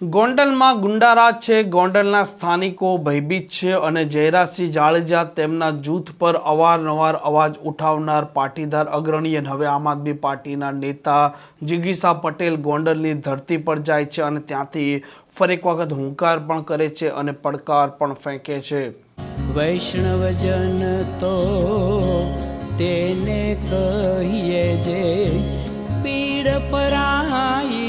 ગોંડલમાં ગુંડારાજ છે. ગોંડલના સ્થાનિકો ભયભીત છે અને જયરાજસિંહ જાડેજા તેમના જૂથ પર અવારનવાર અવાજ ઉઠાવનાર પાટીદાર અગ્રણી અને હવે આમ આદમી પાર્ટીના નેતા જિગીસા પટેલ ગોંડલની ધરતી પર જાય છે અને ત્યાંથી ફરી એક વખત હુંકાર પણ કરે છે અને પડકાર પણ ફેંકે છે. વૈષ્ણવજન તો તેને કહીએ જે પીડ પરાઈ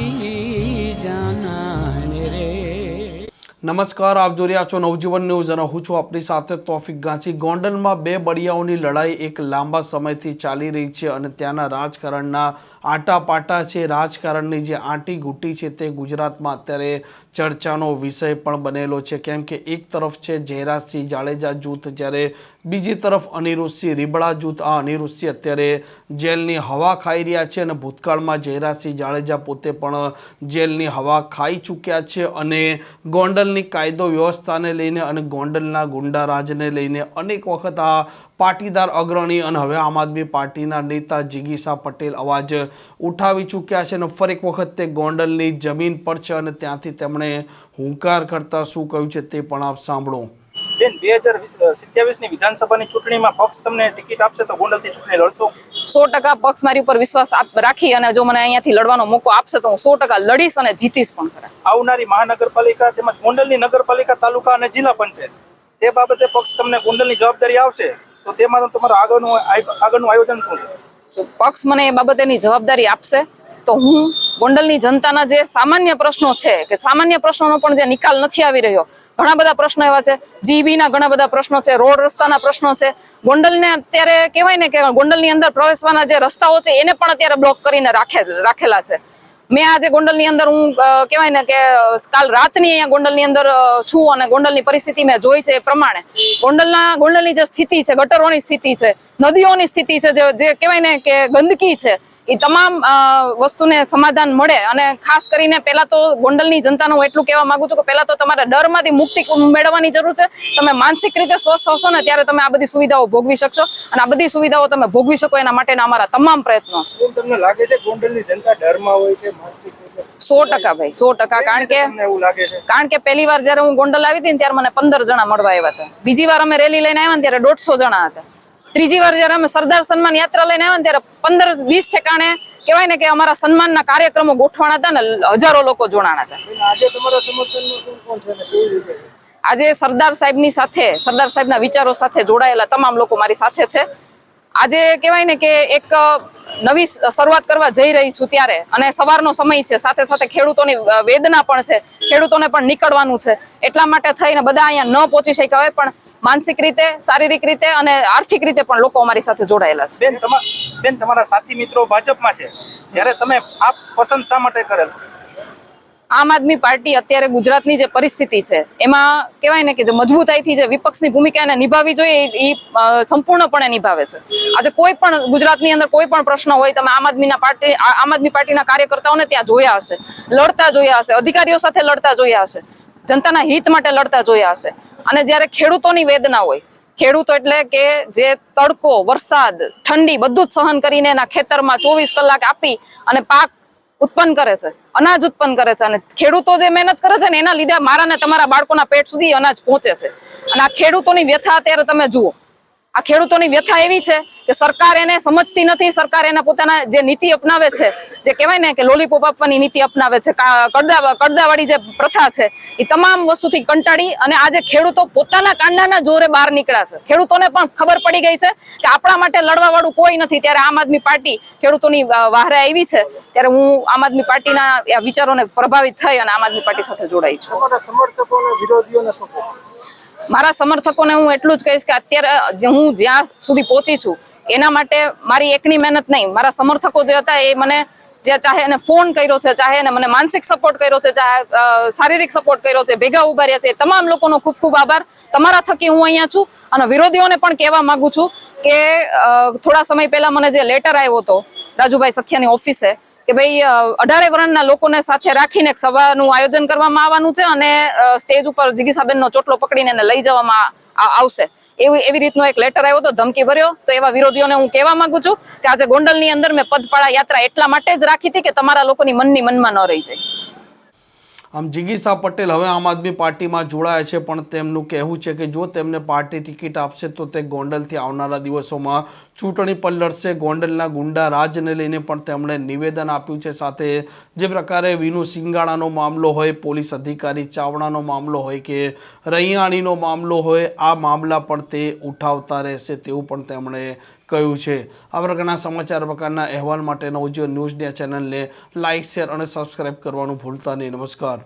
નમસ્કાર, આપ જોઈ રહ્યા છો નવજીવન ન્યૂઝ અને હું છું આપણી સાથે તોફિક ગાંચી. ગોંડલમાં બે બળિયાઓની લડાઈ એક લાંબા સમયથી ચાલી રહી છે અને ત્યાંના રાજકારણના આટા પાટા છે, રાજકારણની જે આંટી ઘૂંટી છે તે ગુજરાતમાં અત્યારે ચર્ચાનો વિષય પણ બનેલો છે. કેમ કે એક તરફ છે જયરાજસિંહ જાડેજા જૂથ, જ્યારે બીજી તરફ અનિરુદ્ધસિંહ રીબડા જૂથ. આ અનિરુદ્ધસિંહ અત્યારે જેલની હવા ખાઈ રહ્યા છે અને ભૂતકાળમાં જયરાજસિંહ જાડેજા પોતે પણ જેલની હવા ખાઈ ચૂક્યા છે અને ગોંડલની કાયદો વ્યવસ્થાને લઈને અને ગોંડલના ગુંડારાજને લઈને અનેક વખત આ પાટીદાર અગ્રણી અને હવે આમ આદમી પાર્ટીના નેતા જિગીસા પટેલ અવાજ ઉઠાવી ચૂક્યા છે અને ફરી એક વખત તે ગોંડલની જમીન પર છે અને ત્યાંથી તેમણે હુંકાર કરતા શું કહ્યું છે તે પણ આપ સાંભળો. બેન બે હજાર સિત્યાવીસની વિધાનસભાની ચૂંટણીમાં પક્ષ તમને ટિકિટ આપશે તો ગોંડલથી ચૂંટણી લડશો. સો ટકા પક્ષ મારી ઉપર વિશ્વાસ રાખી અને જો મને અહીંયાથી લડવાનો મોકો આપશે તો હું સો ટકા લડીશ અને જીતીશ પણ ખરા. આવનારી મહાનગરપાલિકા તેમજ ગોંડલની નગરપાલિકા તાલુકા અને જિલ્લા પંચાયત તે બાબતે પક્ષ તમને ગોંડલની જવાબદારી આવશે તો તેમાં તમારું આગળનું આગળનું આયોજન શું છે? પક્ષ મને એ બાબતેની જવાબદારી આપશે. તો હું ગોંડલની જનતાના જે સામાન્ય પ્રશ્નો છે, કે સામાન્ય પ્રશ્નોનો પણ જે નિકાલ નથી આવી રહ્યો, ઘણા બધા પ્રશ્નો એવા છે, જીબીના ઘણા બધા પ્રશ્નો છે, રોડ રસ્તાના પ્રશ્નો છે. ગોંડલને અત્યારે કહેવાય ને કે ગોંડલની અંદર પ્રવેશવાના જે રસ્તાઓ છે, એને પણ અત્યારે બ્લોક કરીને રાખે, રાખેલા છે. મેં આજે ગોંડલની અંદર હું કહેવાય ને કે, કાલ રાતની અહીંયા ગોંડલની અંદર છું અને ગોંડલની પરિસ્થિતિ મેં જોઈ છે એ પ્રમાણે. ગોંડલના, ગોંડલની જે સ્થિતિ છે, ગટરોની સ્થિતિ છે, નદીઓની સ્થિતિ છે જે કહેવાય ને કે ગંદકી છે એ તમામ વસ્તુને સમાધાન મળે અને ખાસ કરીને પહેલા તો ગોંડલની જનતાનું એટલું કહેવા માંગુ છું કે પહેલા તો તમારે ડરમાંથી મુક્તિ મેળવવાની જરૂર છે. તમે માનસિક રીતે સ્વસ્થ હશો ને ત્યારે તમે આ બધી સુવિધાઓ ભોગવી શકશો અને આ બધી સુવિધાઓ તમે ભોગવી શકો એના માટેના અમારા તમામ પ્રયત્નો છે. તમને લાગે છે ગોંડલની જનતા ડરમાં હોય છે માનસિક સો ટકા ભાઈ સો ટકા. કારણ કે કારણ કે પહેલી વાર જ્યારે હું ગોંડલ આવી હતી ને ત્યારે મને પંદર જણા મળવા આવ્યા હતા. બીજી વાર અમે રેલી લઈને આવ્યા ને ત્યારે દોઢસો જણા હતા. ત્રીજી વાર જ્યારે અમે સરદાર સન્માન યાત્રા લઈને આવ્યા ત્યારે પંદર વીસ ઠેકાણે કહેવાય ને કે અમારા સન્માનના કાર્યક્રમો ગોઠવાના હતા ને હજારો લોકો જોડાણા હતા. આજે સરદાર સાહેબની સાથે સરદાર સાહેબના વિચારો સાથે જોડાયેલા તમામ લોકો મારી સાથે છે. આજે કહેવાય ને કે એક નવી શરૂઆત કરવા જઈ રહી છું ત્યારે અને સવારનો સમય છે સાથે સાથે ખેડૂતોની વેદના પણ છે ખેડૂતોને પણ નીકળવાનું છે. એટલા માટે થઈને બધા અહીંયા ન પહોંચી શક્યા હોય પણ માનસિક રીતે શારીરિક રીતે અને આર્થિક રીતે પણ લોકો અમારી સાથે જોડાયેલા છે. બેન તમારા બેન તમારા સાથી મિત્રો ભાજપમાં છે. જ્યારે તમે આપ પસંદ શા માટે કરેલ? આમ આદમી પાર્ટી અત્યારે ગુજરાતની જે પરિસ્થિતિ છે એમાં કહેવાય ને કે જે મજબૂતાઈથી જે વિપક્ષની ભૂમિકા નિભાવી જોઈએ એ સંપૂર્ણપણે નિભાવે છે. આજે કોઈ પણ ગુજરાતની અંદર કોઈ પણ પ્રશ્ન હોય તમે આમ આદમીના પાર્ટી આમ આદમી પાર્ટીના કાર્યકર્તાઓને ત્યાં જોયા હશે લડતા જોયા હશે અધિકારીઓ સાથે લડતા જોયા હશે જનતાના હિત માટે લડતા જોયા હશે. અને જ્યારે ખેડૂતોની વેદના હોય, ખેડૂતો એટલે કે જે તડકો, વરસાદ, ઠંડી બધું જ સહન કરીને એના ખેતરમાં ચોવીસ કલાક આપી અને પાક ઉત્પન્ન કરે છે, અનાજ ઉત્પન્ન કરે છે અને ખેડૂતો જે મહેનત કરે છે ને એના લીધે મારા ને તમારા બાળકોના પેટ સુધી અનાજ પહોંચે છે. અને આ ખેડૂતોની વ્યથા અત્યારે તમે જુઓ. આ ખેડૂતોની વ્યથા એવી છે કે સરકાર એને સમજતી નથી સરકાર એના પોતાના જે નીતિ અપનાવે છે જે કહેવાય ને કે લોલીપોપ આપવાની નીતિ અપનાવે છે કડદા કડદાવાળી જે પ્રથા છે એ તમામ વસ્તુથી કંટાળી અને આજે ખેડૂતો પોતાના કાંડાના જોરે બહાર નીકળ્યા છે. ખેડૂતોને પણ ખબર પડી ગઈ છે કે આપણા માટે લડવા વાળું કોઈ નથી. ત્યારે આમ આદમી પાર્ટી ખેડૂતોની વાહરે આવી છે. ત્યારે હું આમ આદમી પાર્ટીના વિચારોને પ્રભાવિત થઈ અને આમ આદમી પાર્ટી સાથે જોડાઈ છું. તમારા વિરોધીઓને શું મારા સમર્થકોને હું એટલું જ કહીશ કે અત્યારે હું જ્યાં સુધી પહોંચી છું એના માટે મારી એકની મહેનત નહીં. મારા સમર્થકો જે હતા એ મને જે ચાહે એને ફોન કર્યો છે, ચાહે એને મને માનસિક સપોર્ટ કર્યો છે, ચાહે શારીરિક સપોર્ટ કર્યો છે, ભેગા ઊભા રહ્યા છે તમામ લોકોનો ખૂબ ખૂબ આભાર. તમારા થકી હું અહીંયા છું અને વિરોધીઓને પણ કહેવા માંગુ છું કે થોડા સમય પહેલા મને જે લેટર આવ્યો હતો રાજુભાઈ સખિયાની ઓફિસે કે ભાઈ અઢારે વર્ણના લોકોને સાથે રાખીને એક સભાનું આયોજન કરવામાં આવવાનું છે અને સ્ટેજ ઉપર જિગીસાબેનનો ચોટલો પકડીને એને લઈ જવામાં આવશે. એવી એવી રીતનો એક લેટર આવ્યો હતો, ધમકી ભર્યો. તો એવા વિરોધીઓને હું કહેવા માંગુ છું કે આજે ગોંડલની અંદર મેં પદપાળા યાત્રા એટલા માટે જ રાખી હતી કે તમારા લોકોની મનની મનમાં ન રહી જાય. આમ જિગીસા પટેલ હવે આમ આદમી પાર્ટીમાં જોડાયા છે, પણ તેમનું કહેવું છે કે જો તેમને પાર્ટી ટિકિટ આપશે, તો તે ગોંડલથી આવનારા દિવસોમાં ચૂંટણી પર લડશે. ગોંડલના ગુંડા રાજને લઈને પણ તેમણે નિવેદન આપ્યું છે. સાથે જે પ્રકારે વિનુ સિંગાણાનો મામલો હોય, પોલીસ અધિકારી ચાવડાનો મામલો હોય કે રૈયાણીનો મામલો હોય, આ મામલા પણ તે ઉઠાવતા રહેશે તેવું પણ તેમણે કહ્યું છે? આ પ્રકારના સમાચાર પ્રકારના અહેવાલ માટે નવજીવન ન્યૂઝની આ ચેનલને લાઇક શેર અને સબસ્ક્રાઇબ કરવાનું ભૂલતા નહીં. નમસ્કાર.